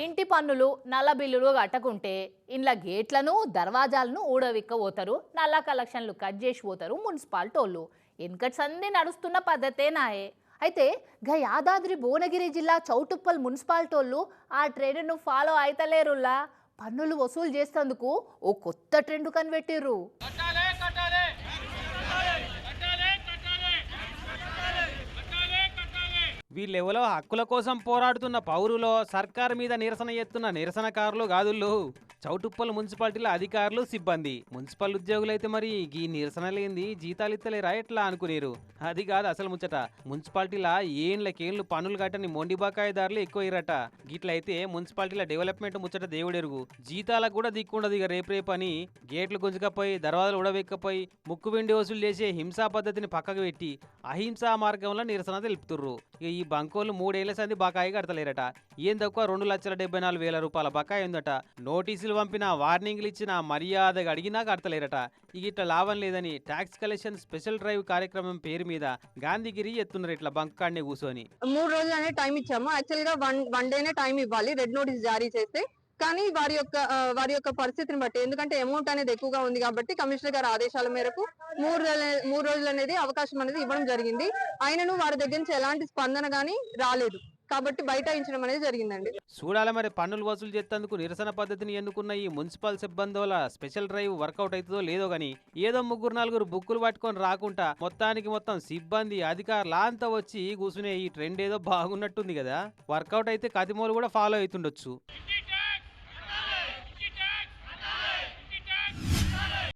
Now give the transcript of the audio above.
ఇంటి పన్నులు నల్ల బిల్లులు కట్టకుంటే ఇండ్ల గేట్లను దర్వాజాలను ఊడవిక్కబోతారు నల్ల కలెక్షన్లు కట్ చేసి పోతారు మున్సిపాలిటోళ్ళు. వెనకటి సంది నడుస్తున్న పద్ధతే నాయే. అయితే గా యాదాద్రి భువనగిరి జిల్లా చౌటుప్పల్ మున్సిపాలిటోళ్ళు ఆ ట్రెండ్ను ఫాలో అయితలేరులా పన్నులు వసూలు చేసేందుకు ఓ కొత్త ట్రెండ్ కనిపెట్టిర్రు. వీళ్ళెవలో హక్కుల కోసం పోరాడుతున్న పౌరులో సర్కారు మీద నిరసన ఎత్తున్న నిరసనకారులు కాదుళ్ళు చౌటుప్పల్ మున్సిపాలిటీల అధికారులు సిబ్బంది. మున్సిపల్ ఉద్యోగులైతే మరి ఈ నిరసన లేని జీతాలు ఇత్తలేరా ఎట్లా అనుకునేరు? అది కాదు అసలు ముచ్చట. మున్సిపాలిటీల ఏళ్ళకేళ్ళు పనులు కట్టని మొండి బకాయిదారులు ఎక్కువ గిట్లయితే మున్సిపాలిటీల డెవలప్మెంట్ ముచ్చట దేవుడెరుగు. జీతాలకు కూడా దిక్కుండదు ఇక రేపు రేపని అని గేట్లు గుంజకపోయి దర్వాజాలు ఉడవెక్కపోయి ముక్కు వెండి వసూలు చేసే హింసా పద్ధతిని పక్కకు పెట్టి అహింసా మార్గంలో నిరసన తెలుపుతుర్రు. ఈ బంకోళ్ళు మూడేళ్ళ సంది బకాయి కడతలేరట. ఏం తక్కువ రెండు లక్షల డెబ్బై నాలుగు వేల రూపాయల బకాయి ఉందట. నోటీసులు పంపినా వార్నింగ్లు ఇచ్చినా మర్యాదగా అడిగినా కడతలేరట. ఇక ఇట్లా లాభం లేదని ట్యాక్స్ కలెక్షన్ స్పెషల్ డ్రైవ్ కార్యక్రమం పేరు మీద గాంధీగిరి ఎత్తున్నారు ఇట్లా బంక్ కాడనే కూర్చొని. మూడు రోజులు టైం ఇచ్చాము. యాక్చువల్గా వన్ వన్ డేనే టైం ఇవ్వాలి. రెడ్ నోటీస్ జారీ చేస్తే కానీ వారి యొక్క వారి యొక్క పరిస్థితిని బట్టి ఎందుకంటే అమౌంట్ అనేది ఎక్కువగా ఉంది కాబట్టి కమిషనర్ గారి ఆదేశాల మేరకు మూడు రోజుల- మూడు రోజులు అనేది అవకాశం అనేది ఇవ్వడం జరిగింది. ఆయనను వారి దగ్గర నుంచి ఎలాంటి స్పందన గానీ రాలేదు. కాబట్టి బైఠాయించడం అనేది జరిగిందండి. చూడాలి మరి పన్నులు వసూలు చేసేందుకు నిరసన పద్ధతిని ఎన్నుకున్న ఈ మున్సిపల్ సిబ్బందుల స్పెషల్ డ్రైవ్ వర్కౌట్ అవుతుందో లేదో గాని ఏదో ముగ్గురు నలుగురు బుక్కులు పట్టుకొని రాకుండా మొత్తానికి మొత్తం సిబ్బంది అధికారులు అంతా వచ్చి కూర్చునే ఈ ట్రెండ్ ఏదో బాగున్నట్టుంది కదా. వర్కౌట్ అయితే కదిమోలు కూడా ఫాలో అవుతుండొచ్చు.